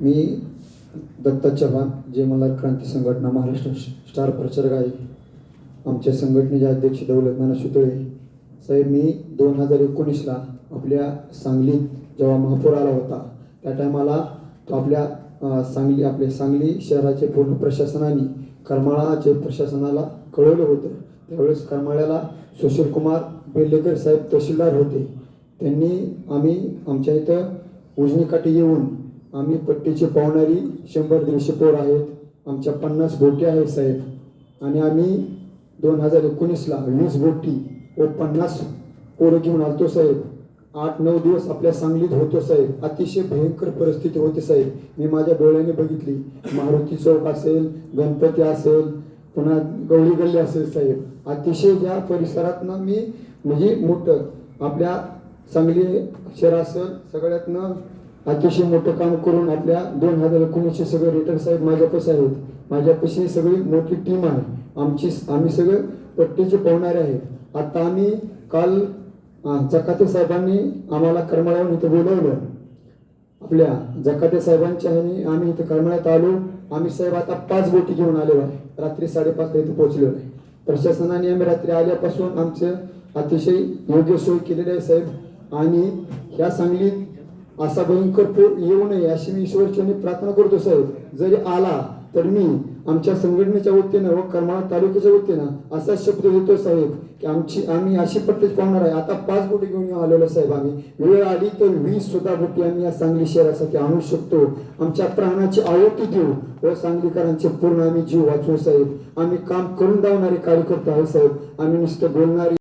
मी दत्ता चव्हाण जे मला क्रांती संघटना महाराष्ट्र स्टार प्रचारक आहे. आमच्या संघटनेचे अध्यक्ष दौलतनाना सुतळे. साहेब मी दोन हजार एकोणीसला आपल्या सांगलीत जेव्हा महापूर आला होता त्या टायमाला तो आपल्या सांगली आपले सांगली शहराचे पूर्ण प्रशासनाने करमाळाचे प्रशासनाला कळवलं होतं. त्यावेळेस करमाळ्याला सुशीलकुमार बेल्लेकर साहेब तहसीलदार होते. त्यांनी आम्ही आमच्या इथं उजनीकाठी येऊन आम्ही पट्टीची पावणारी शंभर दीडशे पोर आहेत. आमच्या पन्नास बोटी आहेत साहेब. आणि आम्ही दोन हजार एकोणीसला वीस बोटी व पन्नास पोरं घेऊन आलतो साहेब. आठ नऊ दिवस आपल्या सांगलीत होतो साहेब. अतिशय भयंकर परिस्थिती होती साहेब. मी माझ्या डोळ्याने बघितली. मारुती चौक असेल गणपती असेल पुन्हा गवळी गल्ली असेल साहेब. अतिशय ज्या परिसरातनं मी म्हणजे मोठं आपल्या सांगली शहर असेल सगळ्यातनं अतिशय मोठं काम करून आपल्या दोन हजार एकोणीसशे सगळे रेटर साहेब माझ्यापाशी आहेत. माझ्यापाशी सगळी मोठी टीम आहे. आमची आम्ही सगळे पट्टीचे पावणारे आहेत. आता आम्ही काल जकाते साहेबांनी आम्हाला करमाळ्यावर इथं बोलवलं. आपल्या जकाते साहेबांच्या ह्याने आम्ही इथं करमाळ्यात आलो. आम्ही साहेब आता पाच बोटी घेऊन आलेलो आहे. रात्री साडेपाचला इथं पोहोचलेलो आहे. प्रशासनाने आम्ही रात्री आल्यापासून आमचं अतिशय योग्य सोय केलेली आहे साहेब. आणि ह्या सांगलीत असा भयंकर पूर येऊ नये अशी मी ईश्वरचरणी प्रार्थना करतो साहेब. जरी आला तर मी आमच्या संघटनेच्या वतीनं व करमाळा तालुक्याच्या वतीनं असा शब्द देतो साहेब की आमची आम्ही अशी पट्टी पाहणार आहे. आता पाच बोटी घेऊन आलेलो साहेब आम्ही. वेळ आली तर वीस सुद्धा बोटी आम्ही या सांगली शहरासाठी आणू शकतो. आमच्या प्राणाची आवृत्ती देऊ व सांगलीकरांचे पूर्ण आम्ही जीव वाचवू साहेब. आम्ही काम करून दावणारे कार्यकर्ते आहे साहेब. आम्ही नुसतं बोलणारे